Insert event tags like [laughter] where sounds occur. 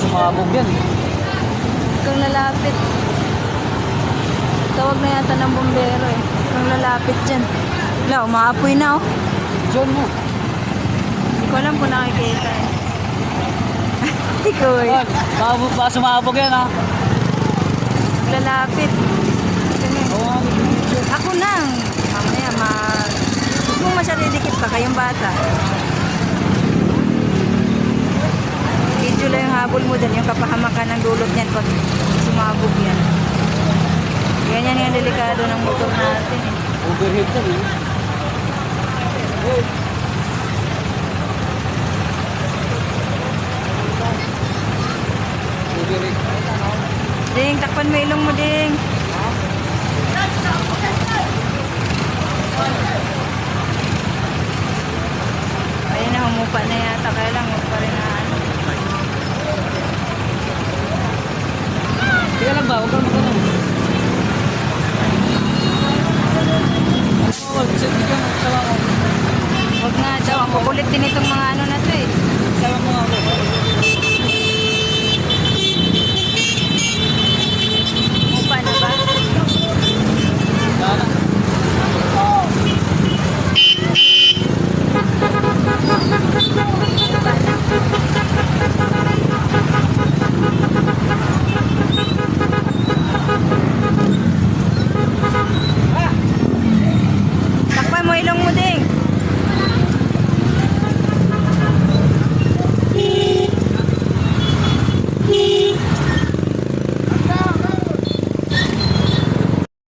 sumabog yan. Kung lalapit. Tawag na yata ng bombero eh. Kung lalapit dyan. Wala, umaapoy na oh. John mo. Hindi ko alam kung nakikita eh. [laughs] Ikaw eh. Yan, baka, baka sumabog yan ha. Lalapit. Video. Ako nang. Mamaya ma... Huwag mong masyadidikit pa kayong bata. Video lang yung habol mo dyan. Yung kapahamakan ng dulot niyan pag sumabog yan. Ganyan yung delikado ng motor natin eh. Overhead yan eh. Overhead. Ding, takpan mo ilong mo, Ding. Ayun na, humupa na yata. Kaya lang, huwag pa rin na ano. Kaya lang ba? Huwag kang magtanong. Oo, set ka na. Tawa ko. Huwag nga daw. Ang kukulit din itong mga